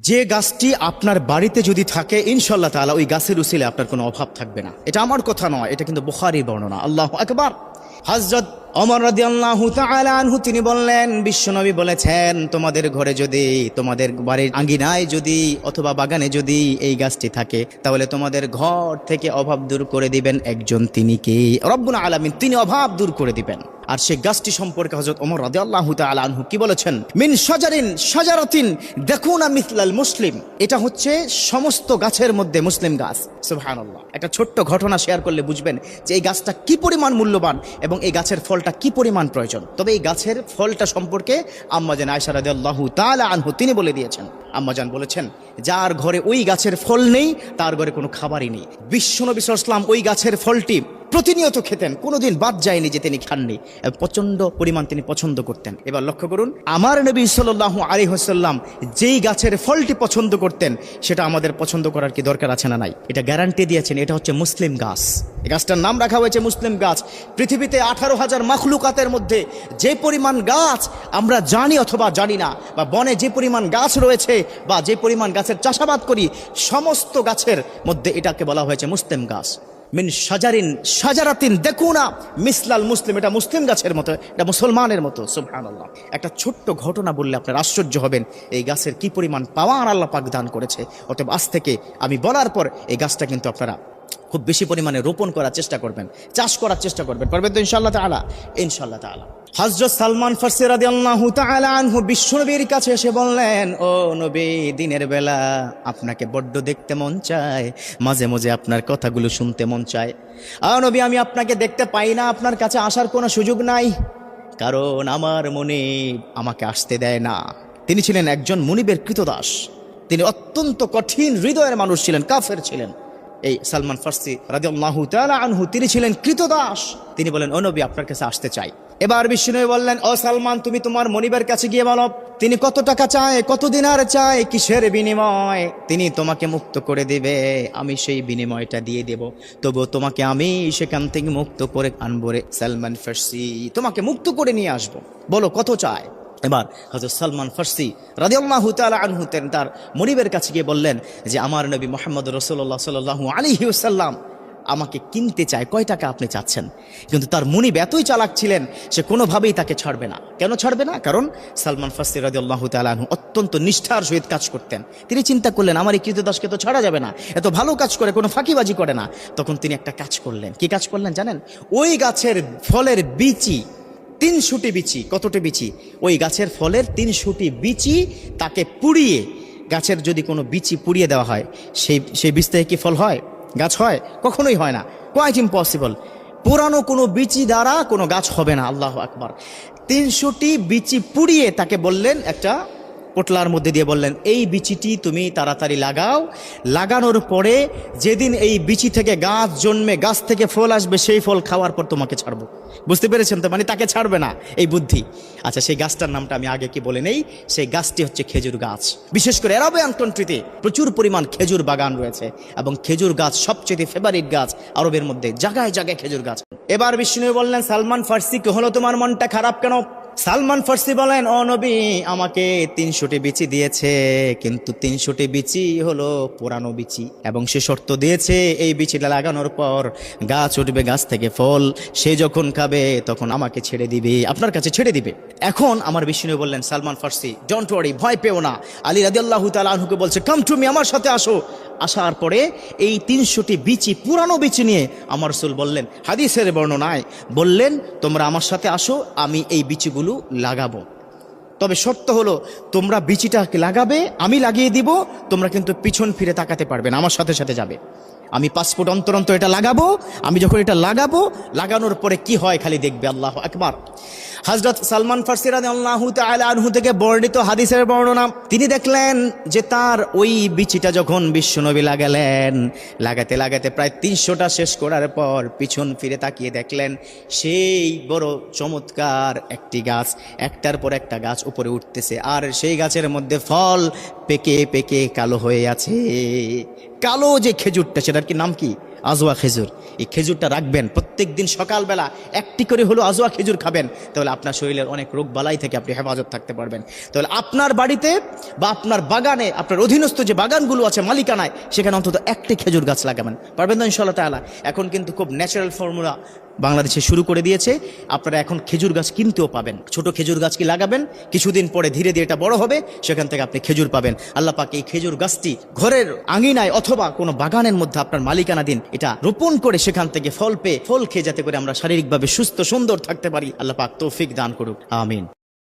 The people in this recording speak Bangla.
যে গাছটি আপনার বাড়িতে যদি থাকে ইনশাল্লাহ তাআলা ওই গাছের উসিলে আপনার কোনো অভাব থাকবে না। এটা আমার কথা নয়, এটা কিন্তু বুখারির বর্ণনা। আল্লাহ আকবার। হজরত অমর রাদিয়াল্লাহু তাআলা আনহু, তিনি বললেন, বিশ্বনবী বলেছেন, তোমাদের ঘরে যদি, তোমাদের বাড়ির আঙ্গিনায় যদি অথবা বাগানে যদি এই গাছটি থাকে, তাহলে তোমাদের ঘর থেকে অভাব দূর করে দিবেন একজন তিনি কে? রব্বুল আলামিন, তিনি অভাব দূর করে দিবেন। আর সেই গাছটি সম্পর্কে হজরত ওমর রাদিয়াল্লাহু তাআলা আনহু কি বলেছেন? মিন শাজারিন শাজারাতিন দেখুনা মিথলাল মুসলিম। এটা হচ্ছে সমস্ত গাছের মধ্যে মুসলিম গাছ। সুবহানাল্লাহ। একটা ছোট্ট ঘটনা শেয়ার করলে বুঝবেন যে এই গাছটা কি পরিমাণ মূল্যবান এবং এই গাছের ফলটা কি পরিমাণ প্রয়োজন। তবে এই গাছের ফলটা সম্পর্কে আম্মাজান আয়সা রাদিয়াল্লাহু তাআলা আনহু তিনি বলে দিয়েছেন। আম্মাজান বলেছেন, যার ঘরে ওই গাছের ফল নেই, তার ঘরে কোনো খাবারই নেই। বিশ্বনবী আলাইহি ওই গাছের ফলটি প্রতিনিয়ত খেতেন। কোনোদিন বাদ যায়নি যে তিনি খাননি। প্রচণ্ড পরিমাণ তিনি পছন্দ করতেন। এবার লক্ষ্য করুন, আমার নবী সাল্লাহ আলী হাসাল্লাম যেই গাছের ফলটি পছন্দ করতেন, সেটা আমাদের পছন্দ করার কি দরকার আছে না নাই? এটা গ্যারান্টি দিয়েছেন, এটা হচ্ছে মুসলিম গাছ। এই গাছটার নাম রাখা হয়েছে মুসলিম গাছ। পৃথিবীতে আঠারো হাজার মাখলুকাতের মধ্যে যে পরিমাণ গাছ আমরা জানি অথবা জানি না, বা বনে যে পরিমাণ গাছ রয়েছে, বা যে পরিমাণ গাছের চাষাবাদ করি, সমস্ত গাছের মধ্যে এটাকে বলা হয়েছে মুসলিম গাছ। মিন সাজারিন সাজারাতিন দেখুনা, মিসলাল মুসলিম, এটা মুসলিম গাছের মতো, এটা মুসলমানের মতো, সুবহানাল্লাহ। একটা ছোট্ট ঘটনা বললে আপনার আশ্চর্য হবেন, এই গাছের কি পরিমাণ পাওয়ার আল্লাহ পাক দান করেছে, অতএব আজ থেকে আমি বলার পর এই গাছটা কিন্তু আপনারা খুব বেশি পরিমাণে রোপণ করার চেষ্টা করবেন, চাষ করার চেষ্টা করবেন। পারবেন তো ইনশাআল্লাহ তাআলা? ইনশাআল্লাহ তাআলা। হযরত সালমান ফারসি বিশ্বনবীর কাছে এসে বললেন, ও নবী, দিনের বেলা আপনাকে বড্ড দেখতে মন চায়, মাঝে মাঝে আপনার কথাগুলো শুনতে মন চায়। আ নবী, আমি আপনাকে দেখতে পাই না, আপনার কাছে আসার কোনো সুযোগ নাই। কারণ আমার মনে আমাকে আসতে দেয় না। তিনি ছিলেন একজন মনিবের কৃতদাস। তিনি অত্যন্ত কঠিন হৃদয়ের মানুষ ছিলেন, কাফের ছিলেন। এই সালমান ফার্সি তাআলা আনহু, তিনি ছিলেন কৃতদাস। তিনি বলেন, ও নবী, আপনার কাছে আসতে চাই। এবার বিষ্ণু বললেন, ও সালমান, তুমি তোমার মনিবের কাছে গিয়ে বলো, তিনি কত টাকা চায়, কত দিনার চায়, কিসের বিনিময়? তিনি তোমাকে মুক্ত করে দিবে, আমি সেই বিনিময়টা দিয়ে দেব। তবু তোমাকে আমি সেখান থেকে মুক্ত করে আনব রে সালমান ফার্সি, তোমাকে মুক্ত করে নিয়ে আসব। বলো, কত চায়? এবার হজরত সালমান ফার্সি রাদিয়াল্লাহু তাআলা আনহু তার মনিবের কাছে গিয়ে বললেন যে, আমার নবী মোহাম্মদ রসুল্লাহ সাল্লাল্লাহু আলাইহি ওয়াসাল্লাম আমাকে কিনতে চায়। কয় টাকা আপনি চাচ্ছেন? কিন্তু তার মনিব এতই চালাক ছিলেন, সে কোনোভাবেই তাকে ছাড়বে না। কেন ছাড়বে না? কারণ সালমান ফার্সি রাদিয়াল্লাহু তাআলা আনহু অত্যন্ত নিষ্ঠার সহিত কাজ করতেন। তিনি চিন্তা করলেন, আমার এই কৃতদাসকে তো ছাড়া যাবে না। এত ভালো কাজ করে, কোনো ফাঁকিবাজি করে না। তখন তিনি একটা কাজ করলেন। কি কাজ করলেন জানেন? ওই গাছের ফলের বিচি তিনশোটি বিচি, কতটি বিচি? ওই গাছের ফলের তিনশোটি বিচি তাকে পুড়িয়ে, গাছের যদি কোনো বিচি পুড়িয়ে দেওয়া হয়, সেই সেই বীজ থেকে কি ফল হয়? গাছ হয়? কখনোই হয় না। কোয়াইট ইম্পসিবল পুরানো কোনো বিচি দ্বারা কোনো গাছ হবে না। আল্লাহ আকবার। তিনশোটি বিচি পুড়িয়ে তাকে বললেন একটা পোটলার মধ্যে দিয়ে বললেন, এই বিচিটি তুমি তাড়াতাড়ি লাগাও। লাগানোর পরে যেদিন এই বিচি থেকে গাছ জন্মে, গাছ থেকে ফল আসবে, সেই ফল খাওয়ার পর তোমাকে ছাড়বো। বুঝতে পেরেছেন তো? মানে তাকে ছাড়বে না এই বুদ্ধি। আচ্ছা সেই গাছটার নামটা আমি আগে কি বলে নেই? সেই গাছটি হচ্ছে খেজুর গাছ। বিশেষ করে অ্যারাবিয়ান কান্ট্রিতে প্রচুর পরিমাণ খেজুর বাগান রয়েছে এবং খেজুর গাছ সবচেয়ে ফেভারিট গাছ আরবের মধ্যে, জায়গায় জায়গায় খেজুর গাছ। এবার বিষ্ণু বললেন, সালমান ফার্সি হলো তোমার? মনটা খারাপ কেন? সালমান ফার্সি বলেন, ও নবী, আমাকে তিনশোটি বিচি দিয়েছে, কিন্তু তিনশোটি বিচি হলো পুরানো বিচি এবং সে শর্ত দিয়েছে, এই বিচিটা লাগানোর পর গাছ উঠবে, গাছ থেকে ফল। সে যখন খাবে, তখন আমাকে ছেড়ে দিবে, আপনার কাছে ছেড়ে দিবে। এখন আমার বিষ্ণু বললেন, সালমান ফার্সি ডোন্ট ওয়ারি ভয় পেও না। আলী রাদিয়াল্লাহু তাআলা বলছে কাম টু মি আমার সাথে আসো। আসার পরে এই তিনশোটি বিচি, পুরানো বিচি নিয়ে আমার রসুল বললেন, হাদিসের বর্ণনায় বললেন, তোমরা আমার সাথে আসো, আমি এই বিচিগুলো লাগাবো। তবে শর্ত হলো, তোমরা বিচিটা লাগাবে, আমি লাগিয়ে দিব, তোমরা কিন্তু পিছন ফিরে তাকাতে পারবে না, আমার সাথে সাথে যাবে। আমি পাসপোর্ট অন্তর অন্তর এটা লাগাবো, আমি যখন এটা লাগাবো, লাগানোর পরে কি হয় খালি দেখবে, আল্লাহ আকবার। হজরত সালমান ফার্সিরাদ আল্লাহু আনহু থেকে বর্ণিত হাদিসের বর্ণনা। তিনি দেখলেন যে তার ওই বিচিটা যখন বিশ্বনবী লাগালেন, লাগাতে লাগাতে প্রায় তিনশোটা শেষ করার পর পিছন ফিরে তাকিয়ে দেখলেন, সেই বড় চমৎকার একটি গাছ, একটার পর একটা গাছ উপরে উঠতেছে, আর সেই গাছের মধ্যে ফল পেকে পেকে কালো হয়ে আছে। কালো যে খেজুরটা সেটার কি নাম কি? আজোয়া খেজুর। এই খেজুরটা রাখবেন প্রত্যেক দিন সকালবেলা একটি করে হলো আজোয়া খেজুর খাবেন, তাহলে আপনার শরীরের অনেক রোগ বালাই থেকে আপনি হেফাজত থাকতে পারবেন। তাহলে আপনার বাড়িতে বা আপনার বাগানে, আপনার অধীনস্থ যে বাগানগুলো আছে, মালিকানায়, সেখানে অন্তত একটি খেজুর গাছ লাগাবেন। পারবেন তো ইনশাল্লাহ তালা এখন কিন্তু খুব ন্যাচারাল ফর্মুলা বাংলাদেশে শুরু করে দিয়েছে। আপনারা এখন খেজুর গাছ কিনতেও পাবেন। ছোট খেজুর গাছ কি লাগাবেন? কিছুদিন পরে ধীরে ধীরে এটা বড় হবে, সেখান থেকে আপনি খেজুর পাবেন। আল্লাহ পাক এই খেজুর গাছটি ঘরের আঙিনায় অথবা কোনো বাগানের মধ্যে আপনার মালিকানা দিন। এটা রোপণ করে সেখান থেকে ফল পেয়ে, ফল খেয়ে যাতে করে আমরা শারীরিকভাবে সুস্থ, সুন্দর থাকতে পারি। আল্লাহ পাক তৌফিক দান করুক। আমিন।